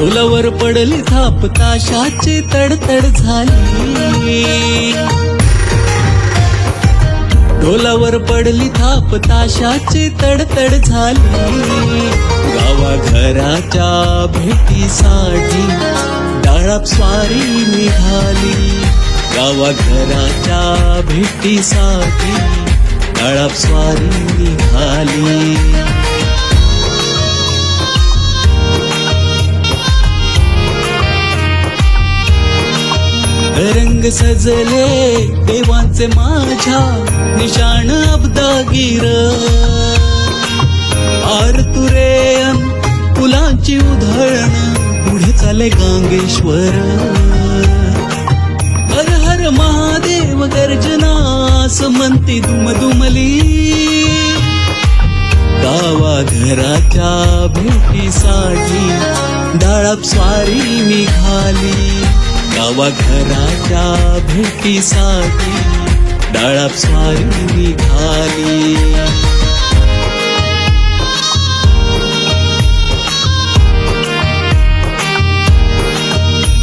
ढोलावर पडली थाप ताशाची तडतड झाली. ढोलावर पडली थाप ताशाची तडतड झाली. गावा घराच्या भेटीसाठी डाळाप स्वारी निघाली. गावा घराच्या भेटीसाठी डाळाप स्वारी निघाली. रंग सजले देवांचे माझ्या निशाण अब्दागीर. आरतुरेन फुलांची उधळण पुढे चाले गांगेश्वर. हर हर महादेव गर्जना समंती म्हणती दुमदुमली. गावा घराच्या भेटीसाठी डाळप स्वारी निघाली गावाघराच्या भेटीसाठी डाळप स्वारी निघाली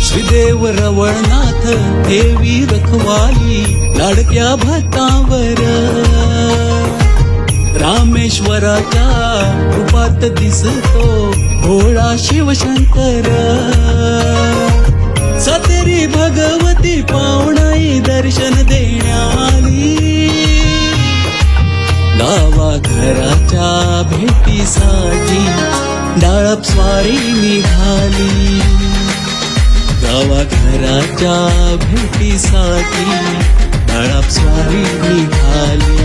श्रीदेव रवळनाथ देवी रखवाली लाडक्या भटावर रामेश्वराच्या रूपात दिसतो भोळा शिवशंकर. सतरी भगवती पावणाई दर्शन देण्याली. गावा घराच्या भेटीसाठी डाळप स्वारी निघाली. गावा घराच्या भेटीसाठी डाळप स्वारी निघाली.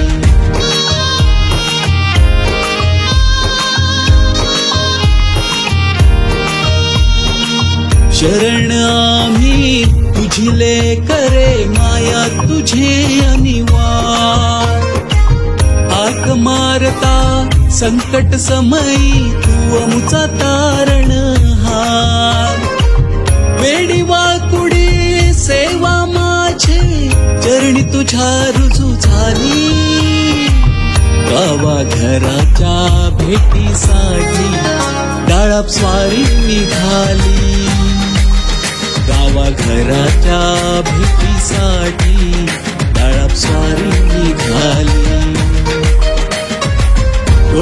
शरण आम्ही तुझिले करे माया तुझे अनिवार हाक मारता संकट समयी तू अमुचा तारण हार. वेडीवा वाकुडी सेवा माझे चरणी तुझ्या रुजू झाली. गावा घराच्या भेटीसाठी डाळप स्वारी निघाली. घराच्या भीतीसाठी.